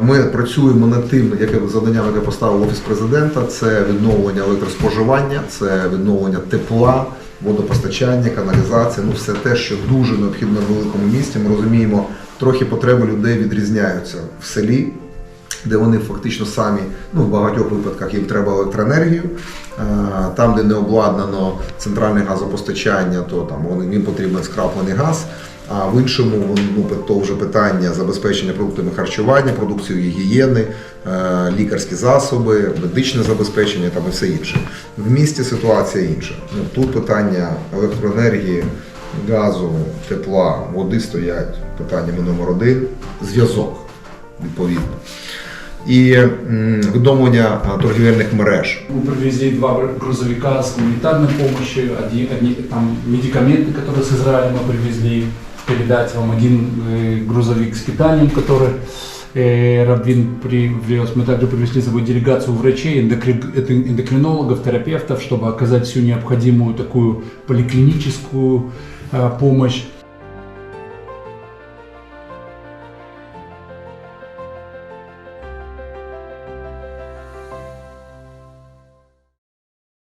Ми працюємо над тим, яке завданням, яке поставив офіс президента. Це відновлення електроспоживання, це відновлення тепла, водопостачання, каналізація. Ну все те, що дуже необхідно в великому місті. Ми розуміємо, трохи потреби людей відрізняються в селі. Де вони фактично самі, ну в багатьох випадках їм треба електроенергію. Там, де не обладнано центральне газопостачання, то там вони їм потрібен скраплений газ. А в іншому ну, то вже питання забезпечення продуктами харчування, продукцією гігієни, е, лікарські засоби, медичне забезпечення там і все інше. В місті ситуація інша. Ну, тут питання електроенергії, газу, тепла, води стоять питаннями номер один, зв'язок відповідно. І м, відновлення а, торгівельних мереж. Мы привезли два грузовика с гуманитарной помощью, одни, одни там медикаменты, которые с Израиля мы привезли, передать вам один э, грузовик с питанием, который э, Рабвин привез. Мы также привезли с собой делегацию врачей, эндокри- это эндокринологов, терапевтов, чтобы оказать всю необходимую такую поликлиническую э, помощь.